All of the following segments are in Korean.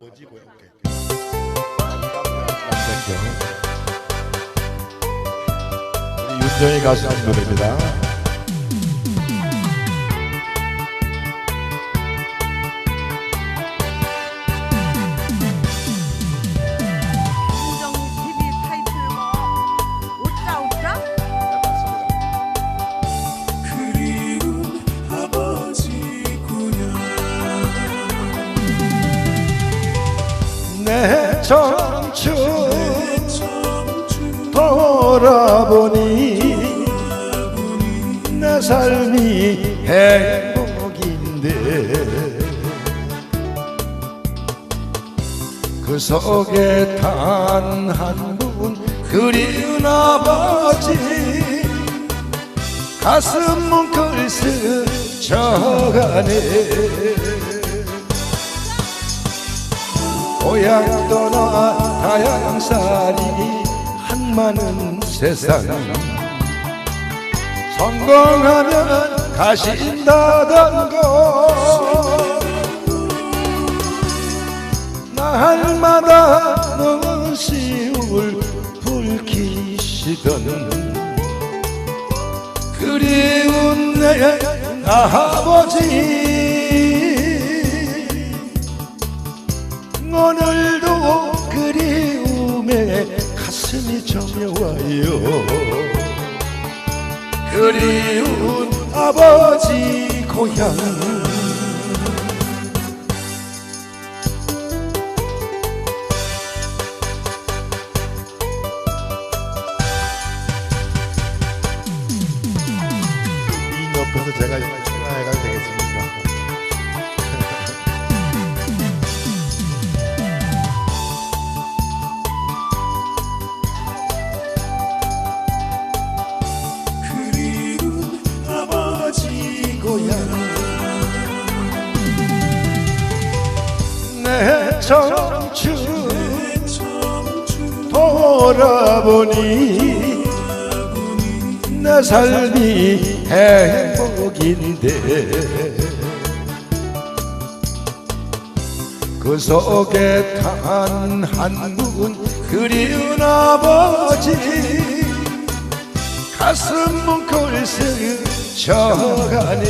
뭐지 고요 오케이. 우리 윤정이 가수님 노래입니다. 내 청춘 돌아보니 내 삶이 행복인데 그 속에 단한분 그리운 아버지 가슴 뭉클 스쳐가네 고향 떠나 다양살이 한 많은 세상 성공하면 가신다던 거. 날마다 눈시울 불키시던 그리운 내 아버지 오늘도 그리움에 가슴이 저며와요. 그리운 아버지 고향. 이 옆에서 제가 청춘 돌아보니 내 삶이 행복인데 그 속에 단 한 분 그리운 아버지 가슴 뭉클 스쳐가네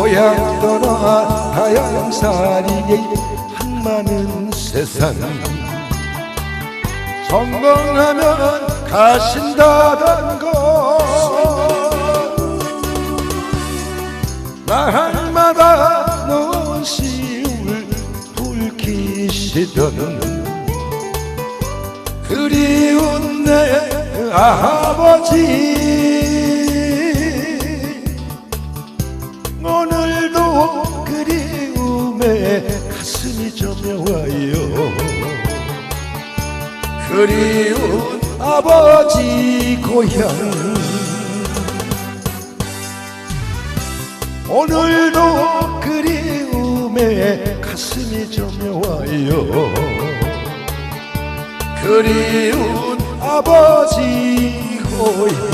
고향 떠나 다양살이 한많은 세상. 성공하면 가신다던 거 날마다 눈시울 불키시던 그리운 내 아버지 저며와요 그리운 아버지 고향. 오늘도 그리움에 가슴이 저며와요 그리운 아버지 고향